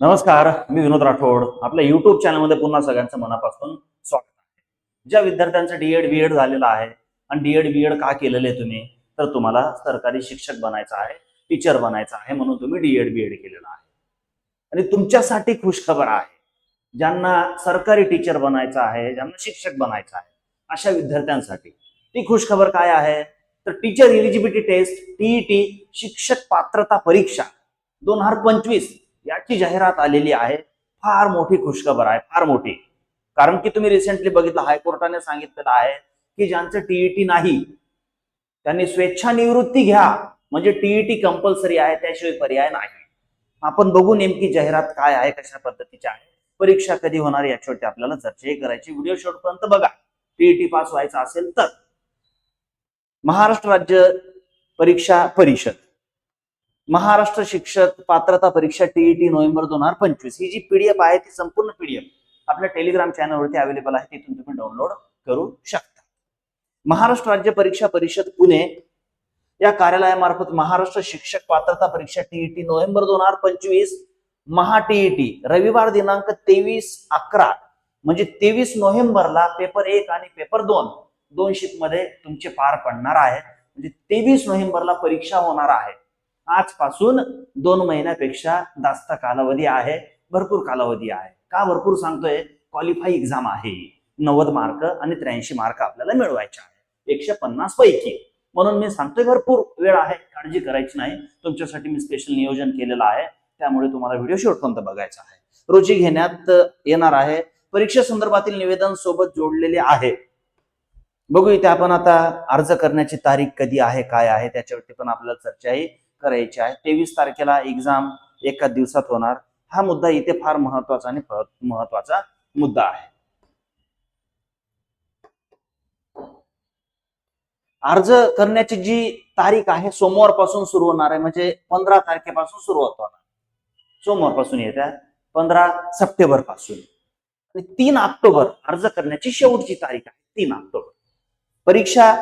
नमस्कार मी विनोद राठोड. आपल्या युट्यूब चॅनलमध्ये पुन्हा सगळ्यांचं मनापासून स्वागत आहे. ज्या विद्यार्थ्यांचं डीएड बीएड झालेलं आहे आणि डीएड बीएड का केलेलं आहे तुम्ही तर तुम्हाला सरकारी शिक्षक बनायचं आहे टीचर बनायचं आहे म्हणून तुम्ही डीएड बीएड केलेलं आहे. आणि तुमच्यासाठी खुशखबर आहे. ज्यांना सरकारी टीचर बनायचं आहे ज्यांना शिक्षक बनायचं आहे अशा विद्यार्थ्यांसाठी ती खुशखबर काय आहे? तर टीचर एलिजिबिलिटी टेस्ट टीईटी शिक्षक पात्रता परीक्षा दोन हजार पंचवीस याची जाहिरात आलेली आहे. फार मोठी खुशखबर आहे. फार मोठी. कारण की तुम्ही रिसेंटली बघितलं हायकोर्टाने सांगितलेलं आहे की ज्यांचं टीईटी नाही त्यांनी स्वेच्छानिवृत्ती घ्या. म्हणजे टीईटी कंपल्सरी आहे त्याशिवाय पर्याय नाही. आपण बघू नेमकी जाहिरात काय आहे कशा पद्धतीची आहे. परीक्षा कधी होणार याच्यावरती आपल्याला चर्चाही करायची. व्हिडिओ शेवटपर्यंत बघा. टीईटी पास व्हायचं असेल तर. महाराष्ट्र राज्य परीक्षा परिषद. महाराष्ट्र शिक्षक पात्रता परीक्षा टीईटी नोव्हेंबर दोन हजार पंचवीस. ही जी पीडीएफ आहे ती संपूर्ण पीडीएफ आपल्या टेलिग्राम चॅनलवरती अवेलेबल आहे. तिथून तुम्ही डाउनलोड करू शकता. महाराष्ट्र राज्य परीक्षा परिषद पुणे या कार्यालयामार्फत महाराष्ट्र शिक्षक पात्रता परीक्षा टीईटी नोव्हेंबर दोन हजार पंचवीस महा टीईटी रविवार दिनांक तेवीस अकरा म्हणजे तेवीस नोव्हेंबरला पेपर एक आणि पेपर दोन दोन शिफ्टमध्ये तुमचे पार पडणार आहे. म्हणजे तेवीस नोव्हेंबरला परीक्षा होणार आहे. आजपासून दोन महिन्यापेक्षा जास्त कालावधी आहे भरपूर कालावधी आहे. का भरपूर सांगतोय? क्वालिफाय एक्झाम आहे. नव्वद मार्क आणि त्र्याऐंशी मार्क आपल्याला मिळवायचे आहे. एकशे पन्नास पैकी. म्हणून मी सांगतोय भरपूर वेळ आहे काळजी करायची नाही. तुमच्यासाठी मी स्पेशल नियोजन केलेलं आहे. त्यामुळे तुम्हाला व्हिडिओ शेवटपर्यंत बघायचा आहे. रोजी घेण्यात येणार आहे. परीक्षे संदर्भातील निवेदन सोबत जोडलेले आहे. बघू इथे आपण आता अर्ज करण्याची तारीख कधी आहे काय आहे त्याच्यावरती पण आपल्याला चर्चा आहे. करायची आहे. तेवीस तारखेला एक्झाम एका दिवसात होणार. हा मुद्दा इथे फार महत्त्वाचा आणि महत्त्वाचा मुद्दा आहे. अर्ज करण्याची जी तारीख आहे सोमवारपासून सुरू होणार आहे. म्हणजे पंधरा तारखेपासून सुरुवात होणार. सोमवारपासून येत्या. पंधरा सप्टेंबरपासून आणि तीन ऑक्टोबर अर्ज करण्याची शेवटची तारीख आहे. तीन ऑक्टोबर. परीक्षा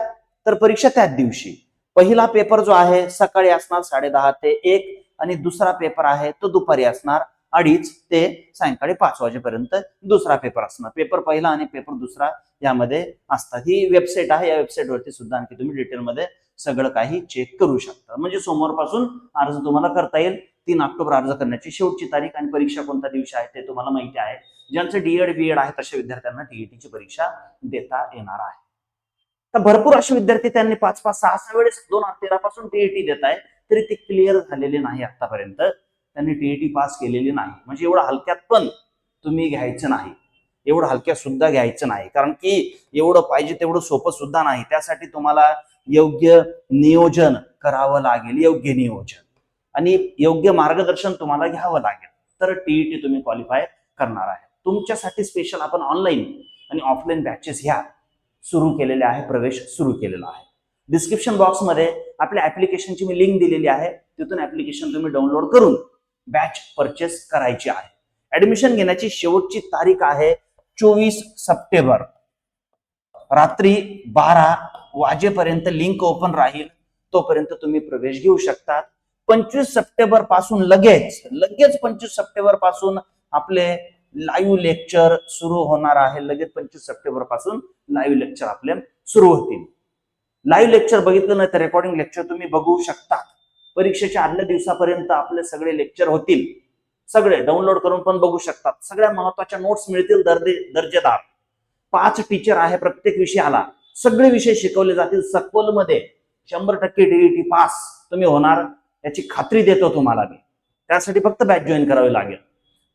तर परीक्षा त्याच दिवशी. पहिला पेपर जो आहे सकाळी असणार साडे दहा ते एक आणि दुसरा पेपर आहे तो दुपारी असणार अडीच ते सायंकाळी पाच वाजेपर्यंत दुसरा पेपर असणार. पेपर पहिला आणि पेपर दुसरा यामध्ये असतात. ही वेबसाईट आहे या वेबसाईट वरती सुद्धा आणखी तुम्ही डिटेलमध्ये सगळं काही चेक करू शकता. म्हणजे सोमवारपासून अर्ज तुम्हाला करता येईल. तीन ऑक्टोबर अर्ज करण्याची शेवटची तारीख आणि परीक्षा कोणत्या दिवशी आहे ते तुम्हाला माहिती आहे. ज्यांचं डीएड बीएड आहे तशा विद्यार्थ्यांना टीईटीची परीक्षा देता येणार आहे. तर भरपूर असे विद्यार्थी त्यांनी पाच पाच सहा सहा वेळेस दोन हजार तेरा पासून टीईटी देत आहे तरी ते क्लिअर झालेले नाही आतापर्यंत. त्यांनी टीईटी पास केलेली नाही. म्हणजे एवढं हलक्यात पण तुम्ही घ्यायचं नाही. एवढं हलक्यात सुद्धा घ्यायचं नाही. कारण की एवढं पाहिजे तेवढं सोपं सुद्धा नाही. त्यासाठी तुम्हाला योग्य नियोजन करावं लागेल. योग्य नियोजन. आणि योग्य मार्गदर्शन तुम्हाला घ्यावं लागेल. तर टीईटी तुम्ही क्वालिफाय करणार आहे. तुमच्यासाठी स्पेशल आपण ऑनलाईन आणि ऑफलाईन बॅचेस घ्या. सुरू केलेले आहे प्रवेश सुरू केलेला आहे. डिस्क्रिप्शन बॉक्समध्ये आपल्या ॲप्लिकेशनची मी लिंक दिलेली आहे. तिथून ऍप्लिकेशन तुम्ही डाउनलोड करून बॅच परचेस करायची आहे. ऍडमिशन घेण्याची शेवटची तारीख आहे चोवीस सप्टेंबर. रात्री बारा वाजेपर्यंत लिंक ओपन राहील. तोपर्यंत तुम्ही प्रवेश घेऊ शकतात. पंचवीस सप्टेंबरपासून लगेच लगेच पंचवीस सप्टेंबरपासून आपले लाईव्ह लेक्चर सुरू होणार आहे. लगेच पंचवीस सप्टेंबरपासून लाईव्ह लेक्चर आपले सुरू होतील. लाईव्ह लेक्चर बघितलं नाही तर रेकॉर्डिंग लेक्चर तुम्ही बघू शकता. परीक्षेच्या आदल्या दिवसापर्यंत आपले सगळे लेक्चर होतील. सगळे डाउनलोड करून पण बघू शकतात. सगळ्या महत्त्वाच्या नोट्स मिळतील दर्जे दर्जेदार. पाच टीचर आहे प्रत्येक विषयाला. सगळे विषय शिकवले जातील सखोलमध्ये. शंभर टक्के डीईटी पास तुम्ही होणार. याची खात्री देतो तुम्हाला मी. त्यासाठी फक्त बॅच जॉईन करावी लागेल.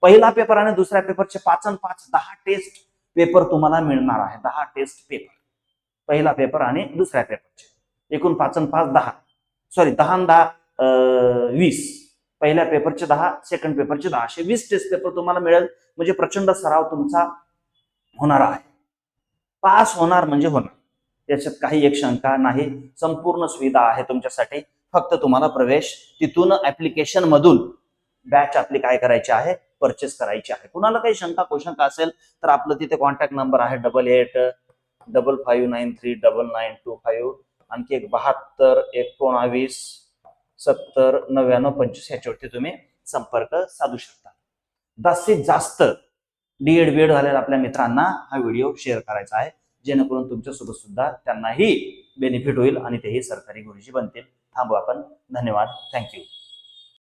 पहिला पेपर आणि दुसऱ्या पेपरचे पाच आणि पाच दहा टेस्ट पेपर तुम्हाला मिळणार आहे. दहा टेस्ट पेपर पहिला पेपर आणि दुसऱ्या पेपरचे एकूण पाच आणि पाच दहा. सॉरी दहा आणि दहा वीस. पहिल्या पेपरचे दहा सेकंड पेपरचे दहा. असे वीस टेस्ट पेपर तुम्हाला मिळेल. म्हणजे प्रचंड सराव तुमचा होणार आहे. पास होणार म्हणजे होणार. याच्यात काही एक शंका नाही. संपूर्ण सुविधा आहे तुमच्यासाठी. फक्त तुम्हाला प्रवेश तिथून ऍप्लिकेशन मधून. बॅच आपली काय करायची आहे? परचेस करायची आहे. कुणाला काही शंका कोशंका असेल तर आपलं तिथे कॉन्टॅक्ट नंबर आहे double eight double five nine three double nine two five आणखी एक बहात्तर एकोणावीस सत्तर नव्याण्णव पंचवीस ह्याच्यावरती तुम्ही संपर्क साधू शकता. जास्तीत जास्त डीएड बीएड झालेल्या आपल्या मित्रांना हा व्हिडिओ शेअर करायचा आहे. जेणेकरून तुमच्यासोबत सुद्धा त्यांनाही बेनिफिट होईल आणि तेही सरकारी गुरुजी बनतील. थांबू आपण. धन्यवाद. थँक्यू